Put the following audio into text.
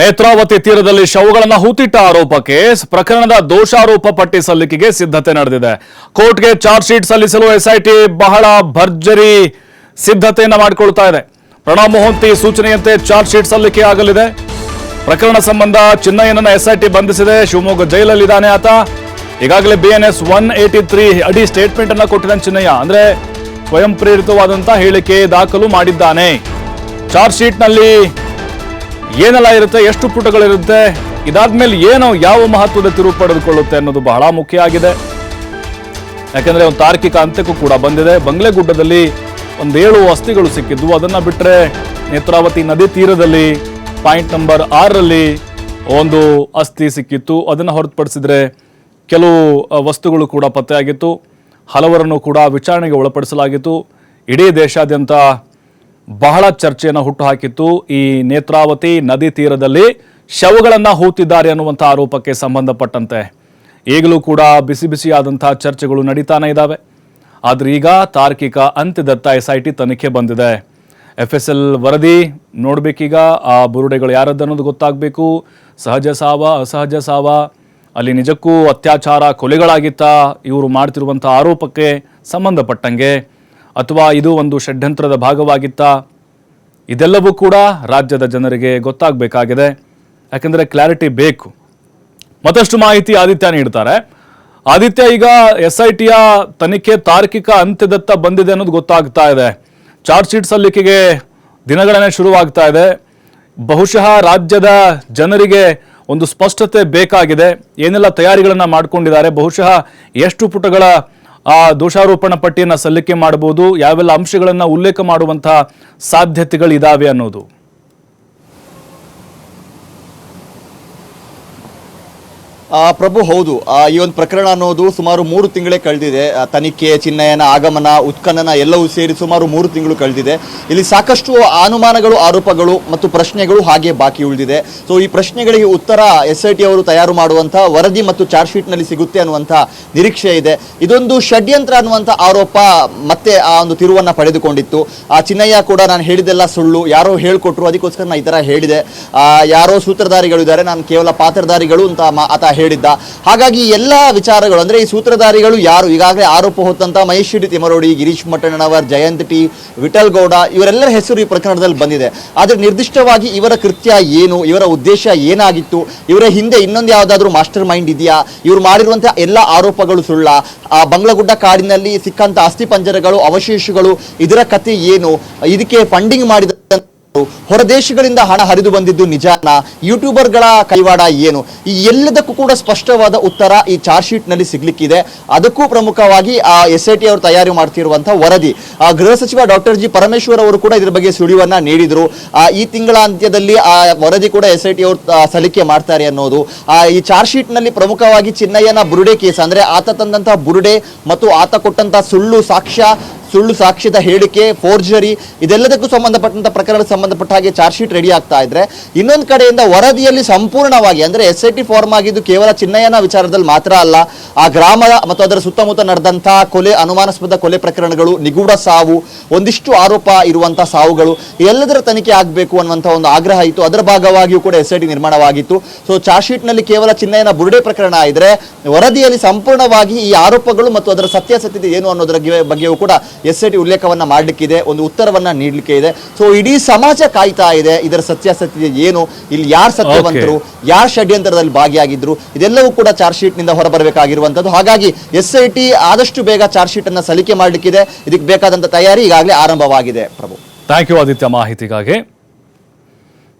ನೇತ್ರಾವತಿ ತೀರದಲ್ಲಿ ಶವಗಳನ್ನು ಹೂತಿಟ್ಟ ಆರೋಪಕ್ಕೆ ಪ್ರಕರಣದ ದೋಷಾರೋಪ ಪಟ್ಟಿ ಸಲ್ಲಿಕೆಗೆ ಸಿದ್ಧತೆ ನಡೆದಿದೆ. ಕೋರ್ಟ್ಗೆ ಚಾರ್ಜ್ ಶೀಟ್ ಸಲ್ಲಿಸಲು ಎಸ್ಐಟಿ ಬಹಳ ಭರ್ಜರಿ ಸಿದ್ಧತೆಯನ್ನು ಮಾಡಿಕೊಳ್ತಾ ಇದೆ. ಪ್ರಣಬ್ ಮೊಹಂತಿ ಸೂಚನೆಯಂತೆ ಚಾರ್ಜ್ ಶೀಟ್ ಸಲ್ಲಿಕೆ ಆಗಲಿದೆ. ಪ್ರಕರಣ ಸಂಬಂಧ ಚಿನ್ನಯ್ಯನನ್ನು ಎಸ್ಐಟಿ ಬಂಧಿಸಿದೆ. ಶಿವಮೊಗ್ಗ ಜೈಲಲ್ಲಿದ್ದಾನೆ ಆತ. ಈಗಾಗಲೇ ಬಿಎನ್ಎಸ್ ಒನ್ ಏಟಿ ತ್ರೀ ಅಡಿ ಸ್ಟೇಟ್ಮೆಂಟ್ ಅನ್ನು ಕೊಟ್ಟಿದ್ದಾನೆ ಚಿನ್ನಯ್ಯ. ಅಂದ್ರೆ ಸ್ವಯಂ ಪ್ರೇರಿತವಾದಂತಹ ಹೇಳಿಕೆ ದಾಖಲು ಮಾಡಿದ್ದಾನೆ. ಚಾರ್ಜ್ ಶೀಟ್ನಲ್ಲಿ ಏನೆಲ್ಲ ಇರುತ್ತೆ, ಎಷ್ಟು ಪುಟಗಳಿರುತ್ತೆ, ಇದಾದ್ಮೇಲೆ ಏನು, ಯಾವ ಮಹತ್ವದ ತಿರುವು ಪಡೆದುಕೊಳ್ಳುತ್ತೆ ಅನ್ನೋದು ಬಹಳ ಮುಖ್ಯ ಆಗಿದೆ. ಯಾಕಂದ್ರೆ ಒಂದು ತಾರ್ಕಿಕ ಅಂತ್ಯಕ್ಕೂ ಕೂಡ ಬಂದಿದೆ. ಬಂಗ್ಲೆಗುಡ್ಡದಲ್ಲಿ ಒಂದೇಳು ಅಸ್ಥಿಗಳು ಸಿಕ್ಕಿದ್ದು ಅದನ್ನ ಬಿಟ್ಟರೆ ನೇತ್ರಾವತಿ ನದಿ ತೀರದಲ್ಲಿ, ಪಾಯಿಂಟ್ ನಂಬರ್ ಆರರಲ್ಲಿ ಒಂದು ಅಸ್ಥಿ ಸಿಕ್ಕಿತ್ತು. ಅದನ್ನು ಹೊರತುಪಡಿಸಿದ್ರೆ ಕೆಲವು ವಸ್ತುಗಳು ಕೂಡ ಪತ್ತೆಯಾಗಿತ್ತು. ಹಲವರನ್ನು ಕೂಡ ವಿಚಾರಣೆಗೆ ಒಳಪಡಿಸಲಾಗಿತ್ತು. ಇಡೀ ದೇಶಾದ್ಯಂತ ಬಹಳ ಚರ್ಚೆಯನ್ನು ಹುಟ್ಟುಹಾಕಿತ್ತು. ಈ ನೇತ್ರಾವತಿ ನದಿ ತೀರದಲ್ಲಿ ಶವಗಳನ್ನು ಹೂತಿದ್ದಾರೆ ಅನ್ನುವಂಥ ಆರೋಪಕ್ಕೆ ಸಂಬಂಧಪಟ್ಟಂತೆ. ಈಗಲೂ ಕೂಡ ಬಿಸಿ ಬಿಸಿಯಾದಂಥ ಚರ್ಚೆಗಳು ನಡೀತಾನೆ ಇದ್ದಾವೆ ಆದ್ರೆ ಈಗ ತಾರ್ಕಿಕ ಅಂತ್ಯದತ್ತ ಎಸ್ ಐ ಟಿ ತನಿಖೆ ಬಂದಿದೆ. ಎಫ್ ಎಸ್ ಎಲ್ ವರದಿ ನೋಡ್ಬೇಕೀಗ. ಆ ಬುರುಡೆಗಳು ಯಾರದ್ದು ಅನ್ನೋದು ಗೊತ್ತಾಗಬೇಕು. ಸಹಜ ಸಾವ, ಅಸಹಜ ಸಾವ. ಅಲ್ಲಿ ನಿಜಕ್ಕೂ ಅತ್ಯಾಚಾರ ಕೊಲೆಗಳಾಗಿತ್ತಾ ಇವರು ಮಾಡ್ತಿರುವಂಥ ಆರೋಪಕ್ಕೆ ಸಂಬಂಧಪಟ್ಟಂಗೆ. ಅಥವಾ ಇದು ಒಂದು ಷಡ್ಯಂತ್ರದ ಭಾಗವಾಗಿತ್ತಾ? ಇದೆಲ್ಲವೂ ಕೂಡ ರಾಜ್ಯದ ಜನರಿಗೆ ಗೊತ್ತಾಗಬೇಕಾಗಿದೆ. ಯಾಕೆಂದರೆ ಕ್ಲಾರಿಟಿ ಬೇಕು. ಮತ್ತಷ್ಟು ಮಾಹಿತಿ ಆದಿತ್ಯ ನೀಡ್ತಾರೆ. ಆದಿತ್ಯ, ಈಗ ಎಸ್ ಐ ಟಿಯ ತನಿಖೆ ತಾರ್ಕಿಕ ಅಂತ್ಯದತ್ತ ಬಂದಿದೆ ಅನ್ನೋದು ಗೊತ್ತಾಗ್ತಾ ಇದೆ. ಚಾರ್ಜ್ ಶೀಟ್ ಸಲ್ಲಿಕೆಗೆ ದಿನಗಣನೆ ಶುರುವಾಗ್ತಾ ಇದೆ. ಬಹುಶಃ ರಾಜ್ಯದ ಜನರಿಗೆ ಒಂದು ಸ್ಪಷ್ಟತೆ ಬೇಕಾಗಿದೆ. ಏನೆಲ್ಲ ತಯಾರಿಗಳನ್ನು ಮಾಡಿಕೊಂಡಿದ್ದಾರೆ, ಬಹುಶಃ ಎಷ್ಟು ಪುಟಗಳ ಆ ದೋಷಾರೋಪಣ ಪಟ್ಟಿಯನ್ನು ಸಲ್ಲಿಕೆ ಮಾಡಬಹುದು ಯಾವೆಲ್ಲ ಅಂಶಗಳನ್ನು ಉಲ್ಲೇಖ ಮಾಡುವಂತಹ ಸಾಧ್ಯತೆಗಳಿದಾವೆ ಅನ್ನೋದು. ಪ್ರಭು ಹೌದು. ಈ ಒಂದು ಪ್ರಕರಣ ಅನ್ನೋದು ಸುಮಾರು ಮೂರು ತಿಂಗಳೇ ಕಳೆದಿದೆ. ತನಿಖೆ, ಚಿನ್ನಯನ, ಆಗಮನ, ಉತ್ಖನನ ಎಲ್ಲವೂ ಸೇರಿ ಸುಮಾರು ಮೂರು ತಿಂಗಳು ಕಳೆದಿದೆ. ಇಲ್ಲಿ ಸಾಕಷ್ಟು ಅನುಮಾನಗಳು, ಆರೋಪಗಳು ಮತ್ತು ಪ್ರಶ್ನೆಗಳು ಹಾಗೆ ಬಾಕಿ ಉಳಿದಿದೆ. ಸೊ ಈ ಪ್ರಶ್ನೆಗಳಿಗೆ ಉತ್ತರ ಎಸ್ ಐ ಟಿ ಅವರು ತಯಾರು ಮಾಡುವಂಥ ವರದಿ ಮತ್ತು ಚಾರ್ಜ್ ಶೀಟ್ನಲ್ಲಿ ಸಿಗುತ್ತೆ ಅನ್ನುವಂಥ ನಿರೀಕ್ಷೆ ಇದೆ. ಇದೊಂದು ಷಡ್ಯಂತ್ರ ಅನ್ನುವಂಥ ಆರೋಪ ಮತ್ತೆ ಆ ಒಂದು ತಿರುವನ್ನು ಪಡೆದುಕೊಂಡಿತ್ತು. ಆ, ಚಿನ್ನಯ್ಯ ಕೂಡ ನಾನು ಹೇಳಿದೆಲ್ಲ ಸುಳ್ಳು. ಯಾರೋ ಹೇಳ್ಕೊಟ್ರು. ಅದಕ್ಕೋಸ್ಕರ ನಾನು ಈ ಥರ ಹೇಳಿದೆ. ಯಾರೋ ಸೂತ್ರಧಾರಿಗಳು ಇದ್ದಾರೆ. ನಾನು ಕೇವಲ ಪಾತ್ರಧಾರಿಗಳು ಅಂತ ಆತ ಹೇಳಿದ್ದ. ಹಾಗಾಗಿ ಎಲ್ಲ ವಿಚಾರಗಳು, ಅಂದ್ರೆ ಈ ಸೂತ್ರಧಾರಿಗಳು ಯಾರು? ಈಗಾಗಲೇ ಆರೋಪ ಹೊತ್ತಂತ ಮಹೇಶ್ ತಿಮರೋಡಿ ಗಿರೀಶ್ ಮಟ್ಟಣ್ಣನವರ್, ಜಯಂತ್ ಟಿ, ವಿಠಲ್ ಗೌಡ, ಇವರೆಲ್ಲರ ಹೆಸರು ಈ ಪ್ರಕರಣದಲ್ಲಿ ಬಂದಿದೆ. ಆದರೆ ನಿರ್ದಿಷ್ಟವಾಗಿ ಇವರ ಕೃತ್ಯ ಏನು? ಇವರ ಉದ್ದೇಶ ಏನಾಗಿತ್ತು? ಇವರ ಹಿಂದೆ ಇನ್ನೊಂದು ಯಾವುದಾದ್ರೂ ಮಾಸ್ಟರ್ ಮೈಂಡ್ ಇದೆಯಾ? ಇವರು ಮಾಡಿರುವಂತಹ ಎಲ್ಲ ಆರೋಪಗಳು ಸುಳ್ಳ. ಆ ಬಂಗ್ಲಗುಡ್ಡ ಕಾಡಿನಲ್ಲಿ ಸಿಕ್ಕಂತ ಅಸ್ಥಿ ಪಂಜರಗಳು, ಅವಶೇಷಗಳು, ಇದರ ಕಥೆ ಏನು? ಇದಕ್ಕೆ ಫಂಡಿಂಗ್ ಮಾಡಿದ ಹೊರ ದೇಶಗಳಿಂದ ಹಣ ಹರಿದು ಬಂದಿದ್ದು ನಿಜಾನ? ಯೂಟ್ಯೂಬರ್ಗಳ ಕೈವಾಡ ಏನು? ಈ ಎಲ್ಲದಕ್ಕೂ ಕೂಡ ಸ್ಪಷ್ಟವಾದ ಉತ್ತರ ಈ ಚಾರ್ಜ್ ಶೀಟ್ನಲ್ಲಿ ಸಿಗ್ಲಿಕ್ಕಿದೆ. ಅದಕ್ಕೂ ಪ್ರಮುಖವಾಗಿ ಆ ಎಸ್ ಐ ಟಿ ಅವರು ತಯಾರಿ ಮಾಡ್ತಿರುವಂತಹ ವರದಿ. ಆ ಗೃಹ ಸಚಿವ ಡಾಕ್ಟರ್ ಜಿ ಪರಮೇಶ್ವರ್ ಅವರು ಕೂಡ ಇದರ ಬಗ್ಗೆ ಸುಳಿವನ್ನ ನೀಡಿದ್ರು. ಈ ತಿಂಗಳ ಅಂತ್ಯದಲ್ಲಿ ಆ ವರದಿ ಕೂಡ ಎಸ್ ಐ ಟಿ ಅವರು ಸಲ್ಲಿಕೆ ಮಾಡ್ತಾರೆ ಅನ್ನೋದು. ಆ, ಈ ಚಾರ್ಜ್ ಶೀಟ್ನಲ್ಲಿ ಪ್ರಮುಖವಾಗಿ ಚಿನ್ನಯ್ಯನ ಬುರುಡೆ ಕೇಸ್, ಅಂದ್ರೆ ಆತ ತಂದಂತಹ ಬುರುಡೆ ಮತ್ತು ಆತ ಕೊಟ್ಟಂತಹ ಸುಳ್ಳು ಸಾಕ್ಷ್ಯ ಸುಳ್ಳು ಸಾಕ್ಷ್ಯದ ಹೇಳಿಕೆ ಫೋರ್ಜರಿ ಇದೆಲ್ಲದಕ್ಕೂ ಸಂಬಂಧಪಟ್ಟಂತ ಪ್ರಕರಣಕ್ಕೆ ಸಂಬಂಧಪಟ್ಟ ಹಾಗೆ ಚಾರ್ಜ್ ಶೀಟ್ ರೆಡಿ ಆಗ್ತಾ ಇದ್ರೆ ಇನ್ನೊಂದು ಕಡೆಯಿಂದ ವರದಿಯಲ್ಲಿ ಸಂಪೂರ್ಣವಾಗಿ ಅಂದ್ರೆ ಎಸ್ ಐ ಟಿ ಫಾರ್ಮ್ ಆಗಿದ್ದು ಕೇವಲ ಚಿನ್ನಯ್ಯನ ವಿಚಾರದಲ್ಲಿ ಮಾತ್ರ ಅಲ್ಲ, ಆ ಗ್ರಾಮದ ಮತ್ತು ಅದರ ಸುತ್ತಮುತ್ತ ನಡೆದಂತಹ ಕೊಲೆ, ಅನುಮಾನಾಸ್ಪದ ಕೊಲೆ ಪ್ರಕರಣಗಳು, ನಿಗೂಢ ಸಾವು, ಒಂದಿಷ್ಟು ಆರೋಪ ಇರುವಂತಹ ಸಾವುಗಳು, ಎಲ್ಲದರ ತನಿಖೆ ಆಗಬೇಕು ಅನ್ನುವಂತಹ ಒಂದು ಆಗ್ರಹ ಇತ್ತು. ಅದರ ಭಾಗವಾಗಿಯೂ ಕೂಡ ಎಸ್ ಐ ಟಿ ನಿರ್ಮಾಣವಾಗಿತ್ತು. ಸೊ ಚಾರ್ಜ್ ಶೀಟ್ನಲ್ಲಿ ಕೇವಲ ಚಿನ್ನಯ್ಯನ ಬುರುಡೆ ಪ್ರಕರಣ ಇದ್ರೆ ವರದಿಯಲ್ಲಿ ಸಂಪೂರ್ಣವಾಗಿ ಈ ಆರೋಪಗಳು ಮತ್ತು ಅದರ ಸತ್ಯಾಸತ್ಯತೆ ಏನು ಅನ್ನೋದರ ಬಗ್ಗೆಯೂ ಕೂಡ ಎಸ್ ಐ ಟಿ ಉಲ್ಲೇಖವನ್ನು ಮಾಡಲಿಕ್ಕಿದೆ ಒಂದು ಉತ್ತರವನ್ನು ನೀಡಲಿಕ್ಕೆ ಇದೆ. ಸೊ ಇಡೀ ಸಮಾಜ ಕಾಯ್ತಾ ಇದೆ ಇದರ ಸತ್ಯಾಸತ್ಯತೆ ಏನು? ಇಲ್ಲಿ ಯಾರು ಸತ್ಯವಂತರು ಯಾರು ಷಡ್ಯಂತ್ರದಲ್ಲಿ ಭಾಗಿಯಾಗಿದ್ರು? ಇದೆಲ್ಲವೂ ಕೂಡ ಚಾರ್ಜ್ ಶೀಟ್ನಿಂದ ಹೊರಬರಬೇಕಾಗಿರುವಂಥದ್ದು. ಹೊರಬರಬೇಕಾಗಿರುವಂತದ್ದು ಹಾಗಾಗಿ ಎಸ್ ಐ ಟಿ ಆದಷ್ಟು ಬೇಗ ಚಾರ್ಜ್ ಶೀಟನ್ನು ಅನ್ನ ಸಲ್ಲಿಕೆ ಮಾಡಲಿಕ್ಕಿದೆ. ಇದಕ್ಕೆ ಬೇಕಾದಂಥ ತಯಾರಿ ಈಗಾಗಲೇ ಆರಂಭವಾಗಿದೆ ಪ್ರಭು. ಥ್ಯಾಂಕ್ ಯು ಆದಿತ್ಯ ಮಾಹಿತಿಗಾಗಿ.